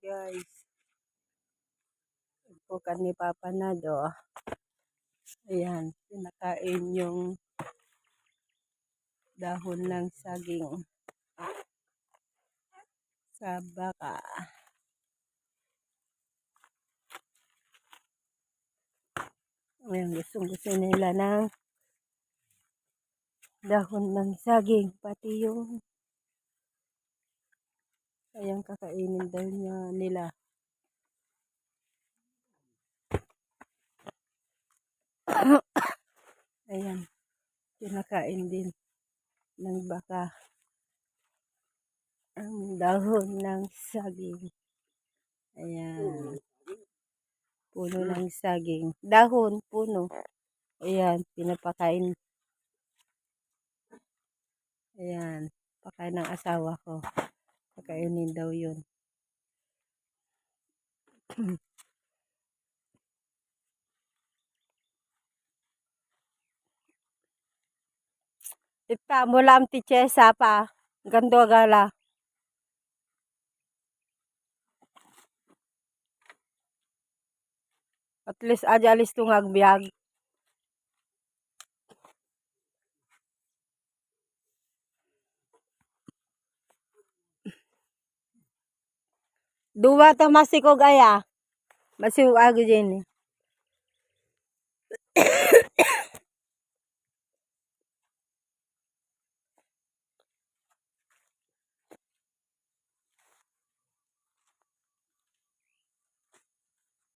guys. Pukan ni Papa Nado. Ayan, pinakain yung dahon ng saging sa baka. Ayan, gustong gusto nila ng dahon ng saging. Pati yung Ayan, kakainin daw niya nila. Ayan, kinakain din ng baka ang dahon ng saging. Ayan. Puno ng saging. Dahon, puno. Ayan, pinapakain. Ayan, pakain ng asawa ko. Pakainin daw yun. Ita, mula am ti Chesa pa. Gando gala. At least aja alis tong Dua ta masiko gaya. Masiko agi jeni.